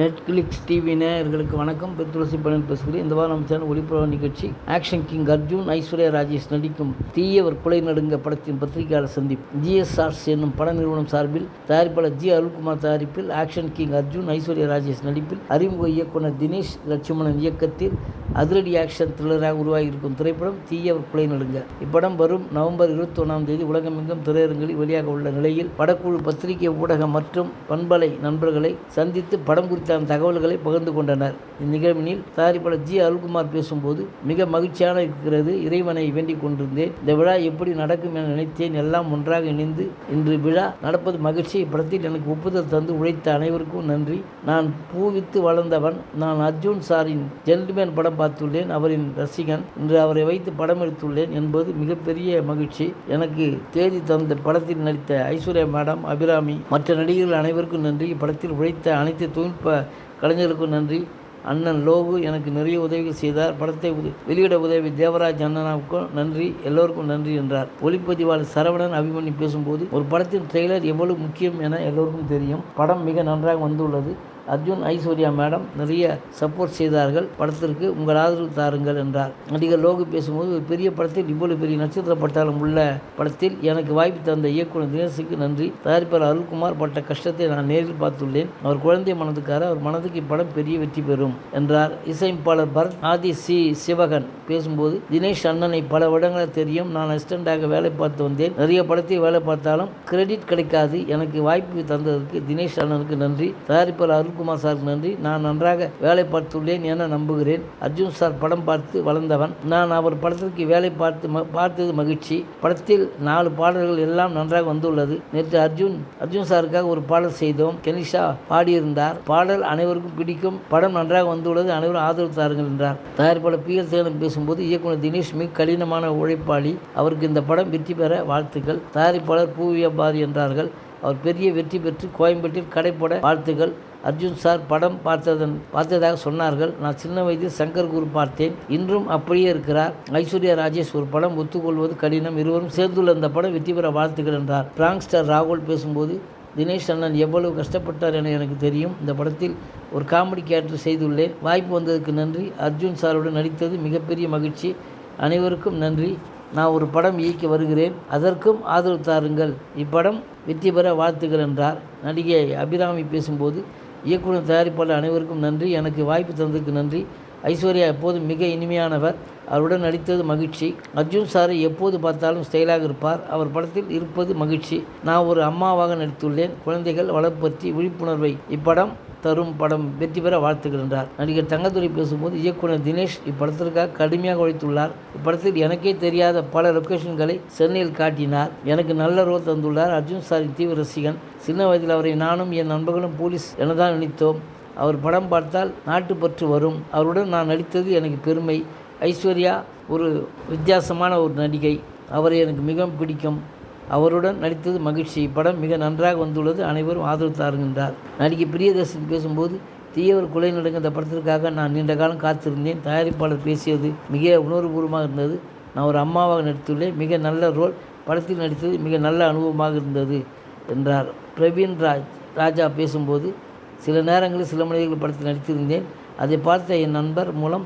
Netflix TV நேயர்களுக்கு வணக்கம். பெத்துளசி பலன் பேசுகிறேன். இந்த வாரம் நம்ம சேனல் ஒளிபரப்பு நிகழ்ச்சி ஆக்ஷன் கிங் அர்ஜுன் ஐஸ்வர்யா ராஜேஷ் நடிக்கும் தீயவர் கொலை நடுங்க படத்தின் பத்திரிகையாளர் சந்திப்பு ஜிஎஸ்ஆர்ஸ் என்னும் பட நிறுவனம் சார்பில் தயாரிப்பாளர் ஜி அருள்குமார் தயாரிப்பில் ஆக்ஷன் கிங் அர்ஜுன் ஐஸ்வர்யா ராஜேஷ் நடிப்பில் அறிமுக இயக்குனர் தினேஷ் லட்சுமணன் இயக்கத்தில் அதிரடி ஆக்ஷன் த்ரில்லராக உருவாகியிருக்கும் திரைப்படம் தீயவர் கொலை நடுங்க. இப்படம் வரும் நவம்பர் இருபத்தி ஒன்றாம் தேதி உலகமெங்கும் திரையரங்கில் வெளியாக உள்ள நிலையில் படக்குழு பத்திரிகை ஊடகம் மற்றும் பண்பலை நண்பர்களை சந்தித்து படம் குறித்த தகவல்களை பகிர்ந்து கொண்டனர். இந்நிகழ்வினில் தயாரிப்பாளர் ஜி. அருள்குமார் பேசும்போது மிக மகிழ்ச்சியான இருக்கிறது. இறைவனை வேண்டிக் கொண்டிருந்தேன். இந்த விழா எப்படி நடக்கும் என நினைத்தேன். எல்லாம் ஒன்றாக இணைந்து இன்று விழா நடப்பது மகிழ்ச்சி. இப்படத்தில் எனக்கு ஒப்புதல் தந்து உழைத்த அனைவருக்கும் நன்றி. நான் பூவித்து வளர்ந்தவன். நான் அர்ஜுன் சாரின் ஜென்டில்மேன் படம் பார்த்துள்ளேன். அவரின் ரசிகன். இன்று அவரை வைத்து படம் எடுத்துள்ளேன் என்பது மிகப்பெரிய மகிழ்ச்சி. எனக்கு தேதி தந்த படத்தில் நடித்த ஐஸ்வர்யா மேடம் அபிராமி மற்ற நடிகர்கள் அனைவருக்கும் நன்றி. இப்படத்தில் உழைத்த அனைத்து தொழில்நுட்ப கலைஞருக்கும் நன்றி. அண்ணன் லோகு எனக்கு நிறைய உதவிகள் செய்தார். படத்தை வெளியிட உதவி தேவராஜ் அண்ணனாவுக்கும் நன்றி. எல்லோருக்கும் நன்றி என்றார். ஒளிப்பதிவாளர் சரவணன் அபிமன்யு பேசும்போது ஒரு படத்தின் ட்ரெய்லர் எவ்வளவு முக்கியம் என எல்லோருக்கும் தெரியும். படம் மிக நன்றாக வந்துள்ளது. அர்ஜுன் ஐஸ்வர்யா மேடம் நிறைய சப்போர்ட் செய்தார்கள். படத்திற்கு உங்கள் ஆதரவு தாருங்கள் என்றார். நடிகர் லோகு பேசும்போது ஒரு பெரிய படத்தில் இவ்வளவு பெரிய நட்சத்திர பட்டாளம் உள்ள படத்தில் எனக்கு வாய்ப்பு தந்த இயக்குனர் தினேஷுக்கு நன்றி. தயாரிப்பாளர் அருள்குமார் பட்ட கஷ்டத்தை நான் நேரில் பார்த்துள்ளேன். அவர் குழந்தை மனதுக்கார அவர் மனதுக்கு இப்படம் பெரிய வெற்றி பெறும் என்றார். இசையமைப்பாளர் பரத் ஆதி சி. சிவகன் பேசும்போது தினேஷ் அண்ணனை பல வருடங்களாக தெரியும். நான் அசிஸ்டண்டாக வேலை பார்த்து வந்தேன். நிறைய படத்தை வேலை பார்த்தாலும் கிரெடிட் கிடைக்காது. எனக்கு வாய்ப்பு தந்ததற்கு தினேஷ் அண்ணனுக்கு நன்றி. தயாரிப்பாளர் அருள்குமார் சாருக்கு நன்றி. நான் நன்றாக வேலை பார்த்துள்ளேன் என நம்புகிறேன். அர்ஜுன் சார் படம் பார்த்து வளர்ந்தவன். நான் அவர் படத்திற்கு வேலை பார்த்து ம- பார்த்தது மகிழ்ச்சி. படத்தில் நாலு பாடல்கள் எல்லாம் நன்றாக வந்துள்ளது. நேற்று அர்ஜுன் அர்ஜுன் சாருக்காக ஒரு பாடல் செய்தோம். கெனிஷா பாடியிருந்தார். பாடல் அனைவருக்கும் பிடிக்கும். படம் நன்றாக வந்துள்ளது. அனைவரும் ஆதரவு தாருங்கள் என்றார். தயாரிப்பாளர் பி எல் சேலம் பேசும்போது இயக்குனர் தினேஷ் மிக கடினமான உழைப்பாளி. அவருக்கு இந்த படம் வெற்றி பெற வாழ்த்துக்கள். தயாரிப்பாளர் பூவியபாரி என்றார்கள். அவர் பெரிய வெற்றி பெற்று கோயம்பேட்டில் கடைப்பட வாழ்த்துக்கள். அர்ஜுன் சார் படம் பார்த்ததன் பார்த்ததாக சொன்னார்கள். நான் சின்ன வயதில் சங்கர் குரு பார்த்தேன். இன்றும் அப்படியே இருக்கிறார். ஐஸ்வர்யா ராஜேஷ் ஒரு படம் ஒத்துக்கொள்வது கடினம். இருவரும் சேர்ந்துள்ள அந்த படம் வெற்றி பெற வாழ்த்துக்கள் என்றார். பிராங்ஸ்டர் ராகுல் பேசும்போது தினேஷ் அண்ணன் எவ்வளவு கஷ்டப்பட்டார் என எனக்கு தெரியும். இந்த படத்தில் ஒரு காமெடி கேரக்டர் செய்துள்ளேன். வாய்ப்பு வந்ததுக்கு நன்றி. அர்ஜுன் சாருடன் நடித்தது மிகப்பெரிய மகிழ்ச்சி. அனைவருக்கும் நன்றி. நான் ஒரு படம் இயக்கி வருகிறேன். அதற்கும் ஆதரவு தாருங்கள். இப்படம் வெற்றி பெற வாழ்த்துகள் என்றார். நடிகை அபிராமி பேசும்போது இயக்குனர் தயாரிப்பாளர் அனைவருக்கும் நன்றி. எனக்கு வாய்ப்பு தந்ததுக்கு நன்றி. ஐஸ்வர்யா எப்போதும் மிக இனிமையானவர். அவருடன் நடித்தது மகிழ்ச்சி. அர்ஜுன் சாரை எப்போது பார்த்தாலும் ஸ்டைலாக இருப்பார். அவர் படத்தில் இருப்பது மகிழ்ச்சி. நான் ஒரு அம்மாவாக நடித்துள்ளேன். குழந்தைகள் வளர்ப்பு பற்றி விழிப்புணர்வை. இப்படம் தரும் படம் வெற்றி பெற வாழ்த்துக்கள் என்றார். நடிகர் தங்கத்துறை பேசும்போது இயக்குனர் தினேஷ் இப்படத்திற்காக கடுமையாக உழைத்துள்ளார். இப்படத்தில் எனக்கே தெரியாத பல லொக்கேஷன்களை சென்னையில் காட்டினார். எனக்கு நல்ல ரோல் தந்துள்ளார் அர்ஜுன் சாரின் தீவிர ரசிகன். சின்ன வயதில் அவரை நானும் என் நண்பர்களும் போலீஸ் எனதான் நினைத்தோம். அவர் படம் பார்த்தால் நாட்டுப்பற்று வரும். அவருடன் நான் நடித்தது எனக்கு பெருமை. ஐஸ்வர்யா ஒரு வித்தியாசமான ஒரு நடிகை. அவரை எனக்கு மிகவும் பிடிக்கும். அவருடன் நடித்தது மகிழ்ச்சி. படம் மிக நன்றாக வந்துள்ளது. அனைவரும் ஆதரவு தாருகின்றார் நடிகை பிரியதர்ஷன் பேசும்போது தீயவர் கொலை நடந்த இந்த படத்திற்காக நான் நீண்ட காலம் காத்திருந்தேன். தயாரிப்பாளர் பேசியது மிக உணர்வுபூர்வமாக இருந்தது. நான் ஒரு அம்மாவாக நடித்துள்ளேன். மிக நல்ல ரோல். படத்தில் நடித்தது மிக நல்ல அனுபவமாக இருந்தது என்றார். பிரவீன் ராஜ் ராஜா பேசும்போது சில நேரங்களில் சில மனிதர்கள் படத்தில் நடித்திருந்தேன். அதை பார்த்த என் நண்பர் மூலம்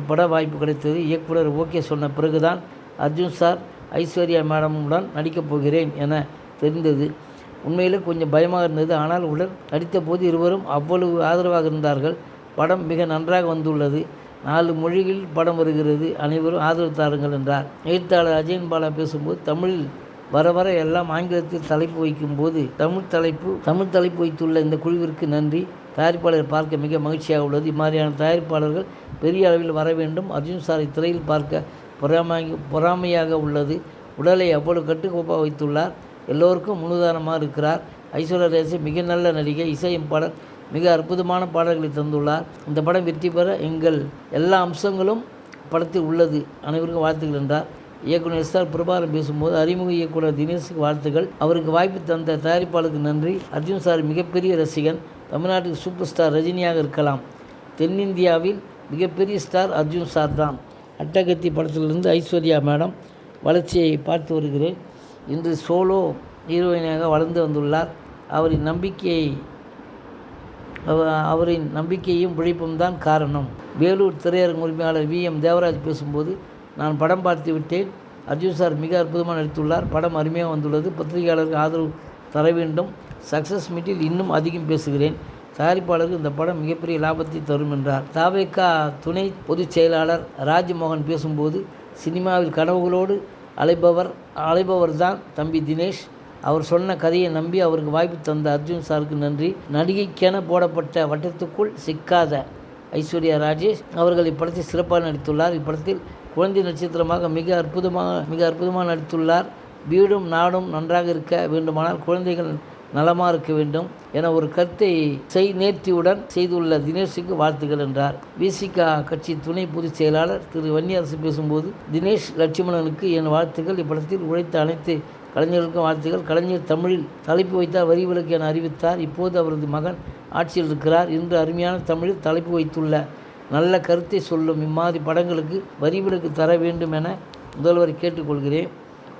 இப்பட வாய்ப்பு கிடைத்தது. இயக்குனர் ஓகே சொன்ன பிறகுதான். அர்ஜுன் சார் ஐஸ்வர்யா மேடமுடன் நடிக்கப் போகிறேன் என தெரிந்தது. உண்மையில் கொஞ்சம் பயமாக இருந்தது. ஆனால் உடன் நடித்தபோது இருவரும் அவ்வளவு ஆதரவாக இருந்தார்கள். படம் மிக நன்றாக வந்துள்ளது. நாலு மொழிகளில் படம் வருகிறது. அனைவரும் ஆதரவு தாருங்கள் என்றார். எழுத்தாளர் அஜயன் பாலா பேசும்போது தமிழில் வர வர எல்லாம் ஆங்கிலத்தில் தலைப்பு வைக்கும்போது தமிழ் தலைப்பு தமிழ் தலைப்பு வைத்துள்ள இந்த குழுவிற்கு நன்றி. தயாரிப்பாளர் பார்க்க மிக மகிழ்ச்சியாக உள்ளது. இம்மாதிரியான தயாரிப்பாளர்கள் பெரிய அளவில் வர வேண்டும். அர்ஜுன் சாரை திரையில் பார்க்க பொறாமை பொறாமையாக உள்ளது. உடலை அவ்வளவு கட்டுக்கோப்பாக வைத்துள்ளார். எல்லோருக்கும் முன்னுதாரணமாக இருக்கிறார். ஐஸ்வர்யா ரேசி மிக நல்ல நடிகை இசையும் பாடல் மிக அற்புதமான பாடல்களை தந்துள்ளார். இந்த படம் வெற்றி பெற எங்கள் எல்லா அம்சங்களும் படத்தில் உள்ளது. அனைவருக்கும் வாழ்த்துக்கள் என்றார். இயக்குனர் எஸ் ஆர் பிரபாகரன் பேசும்போது அறிமுக இயக்குனர் தினேஷுக்கு வாழ்த்துக்கள். அவருக்கு வாய்ப்பு தந்த தயாரிப்பாளருக்கு நன்றி. அர்ஜுன் சார் மிகப்பெரிய ரசிகன். தமிழ்நாட்டுக்கு சூப்பர் ஸ்டார் ரஜினியாக இருக்கலாம். தென்னிந்தியாவில் மிகப்பெரிய ஸ்டார் அர்ஜுன் சார் தான். அட்டகத்தி படத்திலிருந்து ஐஸ்வர்யா மேடம் வளர்ச்சியை பார்த்து வருகிறேன். இன்று சோலோ ஹீரோயினாக வளர்ந்து வந்துள்ளார். அவரின் நம்பிக்கையை அவரின் நம்பிக்கையும் உழைப்பும் தான் காரணம். வேலூர் திரையரங்கு உரிமையாளர் வி எம் தேவராஜ் பேசும்போது நான் படம் பார்த்து விட்டேன். அர்ஜுன் சார் மிக அற்புதமாக நடித்துள்ளார். படம் அருமையாக வந்துள்ளது. பத்திரிகையாளருக்கு ஆதரவு தர வேண்டும். சக்ஸஸ் மீட்டில் இன்னும் அதிகம் பேசுகிறேன். தயாரிப்பாளருக்கு இந்த படம் மிகப்பெரிய லாபத்தை தரும் என்றார். தாவேக்கா துணை பொதுச் செயலாளர் ராஜ்மோகன் பேசும்போது சினிமாவில் கனவுகளோடு அலைபவர் அலைபவர் தான் தம்பி தினேஷ். அவர் சொன்ன கதையை நம்பி அவருக்கு வாய்ப்பு தந்த அர்ஜுன் சாருக்கு நன்றி. நடிகைக்கென போடப்பட்ட வட்டத்துக்குள் சிக்காத ஐஸ்வர்யா ராஜேஷ் அவர்கள் இப்படத்தில் சிறப்பாக நடித்துள்ளார். இப்படத்தில் குழந்தை நட்சத்திரமாக மிக அற்புதமாக மிக அற்புதமாக நடித்துள்ளார். வீடும் நாடும் நன்றாக இருக்க வேண்டுமானால் குழந்தைகள் நலமாக இருக்க வேண்டும் என ஒரு கருத்தை செய் நேர்த்தியுடன் செய்துள்ள தினேஷுக்கு வாழ்த்துக்கள் என்றார். விசிகா கட்சி துணை பொதுச் செயலாளர் திரு. வன்னியரசு பேசும்போது தினேஷ் லட்சுமணனுக்கு என் வாழ்த்துக்கள். இப்படத்தில் உழைத்த அனைத்து கலைஞர்களுக்கும் வாழ்த்துக்கள். கலைஞர் தமிழில் தலைப்பு வைத்தார் வரி விலக்கு என அறிவித்தார். இப்போது அவரது மகன் ஆட்சியில் இருக்கிறார். இன்று அருமையான தமிழில் தலைப்பு வைத்துள்ள நல்ல கருத்தை சொல்லும் இம்மாதிரி படங்களுக்கு வரி விலக்கு தர வேண்டும் என முதல்வரை கேட்டுக்கொள்கிறேன்.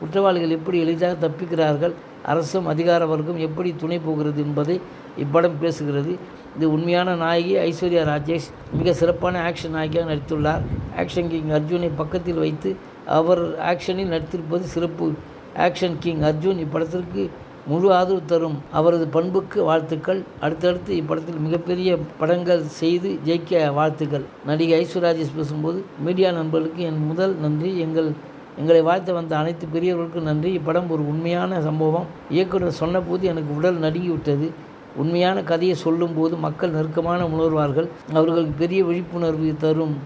குற்றவாளிகள் எப்படி எளிதாக தப்பிக்கிறார்கள்? அரசும் அதிகார வர்க்கம் எப்படி துணை போகிறது என்பதை இப்படம் பேசுகிறது. இது உண்மையான நாயகி ஐஸ்வர்யா ராஜேஷ் மிக சிறப்பான ஆக்ஷன் நாயகியாக நடித்துள்ளார். ஆக்ஷன் கிங் அர்ஜுனை பக்கத்தில் வைத்து அவர் ஆக்ஷனில் நடித்திருப்பது சிறப்பு. ஆக்ஷன் கிங் அர்ஜுன் இப்படத்திற்கு முழு ஆதரவு தரும். அவரது பண்புக்கு வாழ்த்துக்கள். அடுத்தடுத்து இப்படத்தில் மிகப்பெரிய படங்கள் செய்து ஜெயிக்க வாழ்த்துக்கள். நடிகை ஐஸ்வர்யா ராஜேஷ் பேசும்போது மீடியா நண்பர்களுக்கு என் முதல் நன்றி. எங்கள் எங்களை வாழ்த்த வந்த அனைத்து பெரியவர்களுக்கும் நன்றி. இப்படம் ஒரு உண்மையான சம்பவம். இயக்குனர் சொன்னபோது எனக்கு உடல் நடுங்கிவிட்டது. உண்மையான கதையை சொல்லும்போது மக்கள் நெருக்கமான உணர்வார்கள். அவர்களுக்கு பெரிய விழிப்புணர்வு தரும்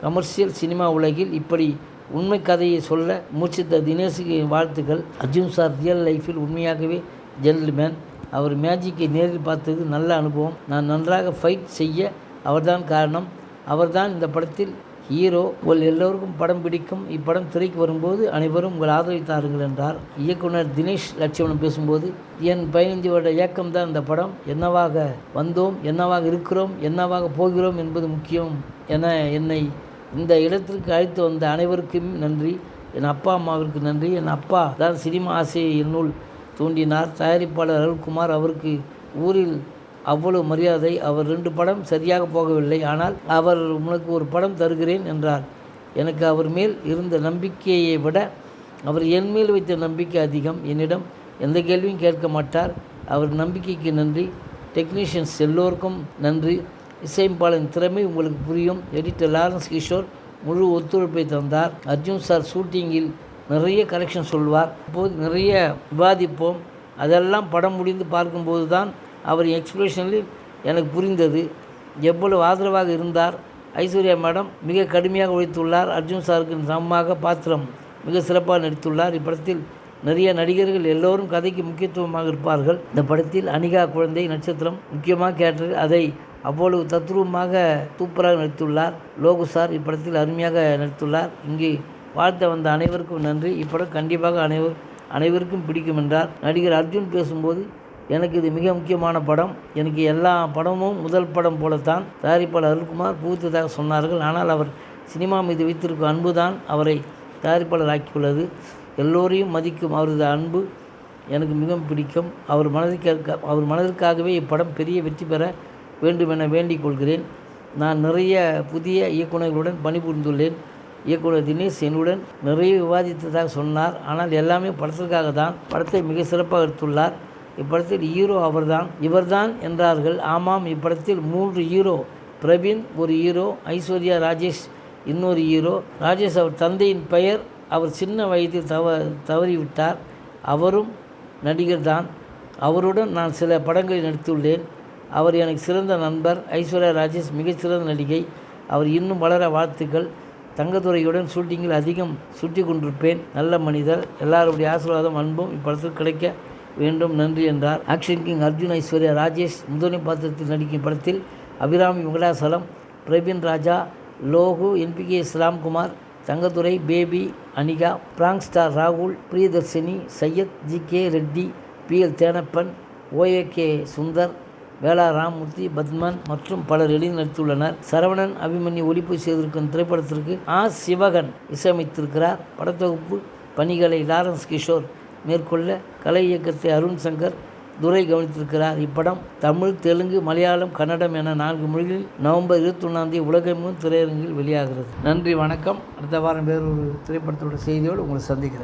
கமர்ஷியல் சினிமா உலகில் இப்படி உண்மை கதையை சொல்ல மூச்சித்த தினேஷுக்கு வாழ்த்துக்கள். அர்ஜுன் சார் ரியல் லைஃப்பில் உண்மையாகவே ஜென்டில்மேன் அவர் மேஜிக்கை நேரில் பார்த்தது நல்ல அனுபவம். நான் நன்றாக ஃபைட் செய்ய அவர்தான் காரணம். அவர்தான் இந்த படத்தில் ஹீரோ உங்கள் எல்லோருக்கும் படம் பிடிக்கும். இப்படம் திரைக்கு வரும்போது அனைவரும் உங்கள் ஆதரவை தாருங்கள் என்றார். இயக்குனர் தினேஷ் லட்சுமணன் பேசும்போது என் பதினைஞ்சு வருட இயக்கம்தான் இந்த படம். என்னவாக வந்தோம்? என்னவாக இருக்கிறோம்? என்னவாக போகிறோம் என்பது முக்கியம் என என்னை இந்த இடத்திற்கு அழைத்து வந்த அனைவருக்கும் நன்றி. என் அப்பா அம்மாவிற்கு நன்றி. என் அப்பா தான் சினிமா ஆசையை என்னுள் தூண்டினார். தயாரிப்பாளர் அருள்குமார் அவருக்கு ஊரில் அவ்வளவு மரியாதை அவர் ரெண்டு படம் சரியாக போகவில்லை ஆனால் அவர் உனக்கு ஒரு படம் தருகிறேன் என்றார். எனக்கு அவர் மேல் இருந்த நம்பிக்கையை விட அவர் என் மேல் வைத்த நம்பிக்கை அதிகம். என்னிடம் எந்த கேள்வியும் கேட்க மாட்டார். அவர் நம்பிக்கைக்கு நன்றி. டெக்னீஷியன்ஸ் எல்லோருக்கும் நன்றி. இசையமைப்பாளரின் திறமை உங்களுக்கு புரியும். எடிட்டர் லாரன்ஸ் கிஷோர் முழு ஒத்துழைப்பை தந்தார். அர்ஜுன் சார் ஷூட்டிங்கில் நிறைய கரெக்ஷன் சொல்வார். அப்போது நிறைய விவாதிப்போம். அதெல்லாம் படம் முடிந்து பார்க்கும்போது தான் அவர் எக்ஸ்பிரஷனில் எனக்கு புரிந்தது. எவ்வளவு ஆதரவாக இருந்தார்? ஐஸ்வர்யா மேடம் மிக கடுமையாக உழைத்துள்ளார். அர்ஜுன் சாருக்கு சமமாக பாத்திரம் மிக சிறப்பாக நடித்துள்ளார். இப்படத்தில் நிறைய நடிகர்கள் எல்லோரும் கதைக்கு முக்கியத்துவமாக இருப்பார்கள். இந்த படத்தில் அனிகா குழந்தை நட்சத்திரம் முக்கியமாக கேட்டது. அதை அவ்வளவு தத்ரூபமாக சூப்பராக நடித்துள்ளார். லோகு சார் இப்படத்தில் அருமையாக நடித்துள்ளார். இங்கு வாழ்த்த வந்த அனைவருக்கும் நன்றி. இப்படம் கண்டிப்பாக அனைவர் அனைவருக்கும் பிடிக்கும் என்றார். நடிகர் அர்ஜுன் பேசும்போது எனக்கு இது மிக முக்கியமான படம். எனக்கு எல்லா படமும் முதல் படம் போலத்தான். தயாரிப்பாளர் அருள்குமார் புகுத்ததாக சொன்னார்கள். ஆனால் அவர் சினிமா மீது வைத்திருக்கும் அன்பு தான் அவரை தயாரிப்பாளர் ஆக்கியுள்ளது எல்லோரையும் மதிக்கும் அவரது அன்பு எனக்கு மிகவும் பிடிக்கும். அவர் மனதிற்க அவர் மனதிற்காகவே இப்படம் பெரிய வெற்றி பெற வேண்டும் என வேண்டிக் கொள்கிறேன். நான் நிறைய புதிய இயக்குநர்களுடன் பணிபுரிந்துள்ளேன். இயக்குனர் தினேஷ் என்னுடன் நிறைய விவாதித்ததாக சொன்னார். ஆனால் எல்லாமே படத்திற்காக தான் படத்தை மிக சிறப்பாக எடுத்துள்ளார். இப்படத்தில் ஹீரோ அவர்தான். இவர்தான் என்றார்கள். ஆமாம் இப்படத்தில் மூன்று ஹீரோ. பிரவீன் ஒரு ஹீரோ ஐஸ்வர்யா ராஜேஷ் இன்னொரு ஹீரோ. ராஜேஷ் அவர் தந்தையின் பெயர் அவர் சின்ன வயதில் தவ தவறிவிட்டார். அவரும் நடிகர் தான் அவருடன் நான் சில படங்களில் நடித்துள்ளேன். அவர் எனக்கு சிறந்த நண்பர். ஐஸ்வர்யா ராஜேஷ் மிகச்சிறந்த நடிகை. அவர் இன்னும் வளர வாழ்த்துக்கள். தங்கத்துறையுடன் ஷூட்டிங்கில் அதிகம் சுற்றி கொண்டிருப்பேன். நல்ல மனிதர். எல்லாருடைய ஆசீர்வாதம் அன்பும் இப்படத்தில் கிடைக்க வேண்டும் நன்றி என்றார். ஆக்ஷன் கிங் அர்ஜுன் ஐஸ்வர்யா ராஜேஷ் முதன்மை பாத்திரத்தில் நடிக்கும் படத்தில் Abhirami Venkatachalam Praveen Raja Logu NPK Islamkumar Thangadurai baby Anika prank star ராகுல் Priyadarshini Syed G K Reddy P L Thenappan OAK Sundar Vela Ramamoorthy Padman மற்றும் பலர் எழுதி நடித்துள்ளனர். சரவணன் அபிமன்யு ஒளிப்பு செய்திருக்கும் திரைப்படத்திற்கு ஆ சிவகன் இசையமைத்திருக்கிறார். படத்தொகுப்பு பணிகளை லாரன்ஸ் கிஷோர் மேற்கொள்ள கலை இயக்கத்தை அருண் சங்கர் துரை கவனித்திருக்கிறார். இப்படம் தமிழ் தெலுங்கு மலையாளம் கன்னடம் என நான்கு மொழிகளில் நவம்பர் இருபத்தி ஒன்றாந்தேதி உலகமும் உலகெங்கும் திரையரங்கில் வெளியாகிறது. நன்றி வணக்கம். அடுத்த வாரம் வேறொரு திரைப்படத்தோட செய்தியோடு உங்களை சந்திக்கிறேன்.